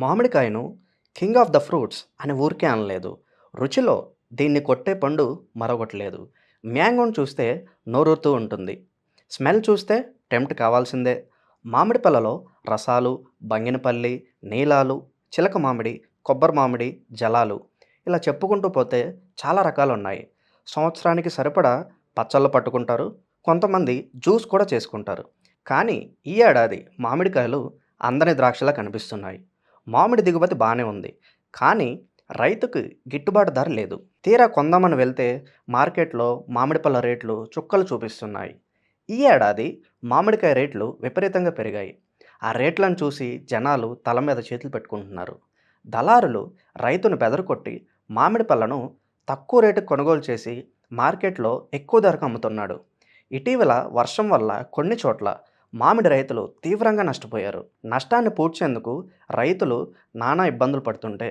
మామిడికాయను king of the fruits అని ఊరికే అనలేదు. రుచిలో దీన్ని కొట్టే పండు మరొకటి లేదు. మ్యాంగోని చూస్తే నోరూరుతూ ఉంటుంది. స్మెల్ చూస్తే టెంప్ట్ కావాల్సిందే. మామిడి పళ్ళలో రసాలు బంగినపల్లి నీలాలు చిలక మామిడి కొబ్బరి మామిడి జలాలు ఇలా చెప్పుకుంటూ పోతే చాలా రకాలు ఉన్నాయి సంవత్సరానికి సరిపడా పచ్చళ్ళు పట్టుకుంటారు. కొంతమంది జ్యూస్ కూడా చేసుకుంటారు. కానీ ఈ ఏడాది మామిడికాయలు అందని ద్రాక్షలా కనిపిస్తున్నాయి. మామిడి దిగుబడి బాగానే ఉంది. కానీ రైతుకు గిట్టుబాటు ధర లేదు. తీరా కొందామని వెళ్తే మార్కెట్లో మామిడి పళ్ళ రేట్లు చుక్కలు చూపిస్తున్నాయి. ఈ ఏడాది మామిడికాయ రేట్లు విపరీతంగా పెరిగాయి. ఆ రేట్లను చూసి జనాలు తల మీద చేతులు పెట్టుకుంటున్నారు. దళారులు రైతును బెదరకొట్టి మామిడి పళ్ళను తక్కువ రేటుకు కొనుగోలు చేసి మార్కెట్లో ఎక్కువ ధరకు అమ్ముతున్నాడు. ఇటీవల వర్షం వల్ల కొన్ని చోట్ల మామిడి రైతులు తీవ్రంగా నష్టపోయారు. నష్టాన్ని పూడ్చేందుకు రైతులు నానా ఇబ్బందులు పడుతుంటే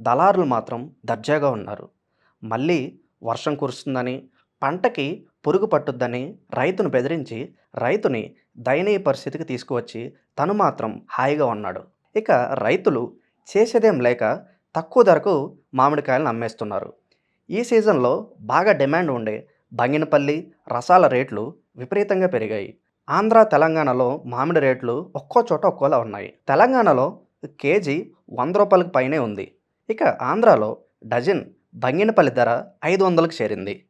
దళారులు మాత్రం దర్జాగా ఉన్నారు. మళ్ళీ వర్షం కురుస్తుందని పంటకి పురుగు పట్టుద్దని రైతును బెదిరించి రైతుని దయనీయ పరిస్థితికి తీసుకువచ్చి తను మాత్రం హాయిగా ఉన్నాడు. ఇక రైతులు చేసేదేం లేక తక్కువ ధరకు మామిడికాయలను అమ్మేస్తున్నారు. ఈ సీజన్లో బాగా డిమాండ్ ఉండే బంగినపల్లి రసాల రేట్లు విపరీతంగా పెరిగాయి. ఆంధ్ర తెలంగాణలో మామిడి రేట్లు ఒక్కో చోట ఒక్కోలా ఉన్నాయి. తెలంగాణలో కేజీ వంద రూపాయలకు పైనే ఉంది. ఇక ఆంధ్రాలో డజన్ బంగినపల్లి ధర ఐదు వందలకు చేరింది.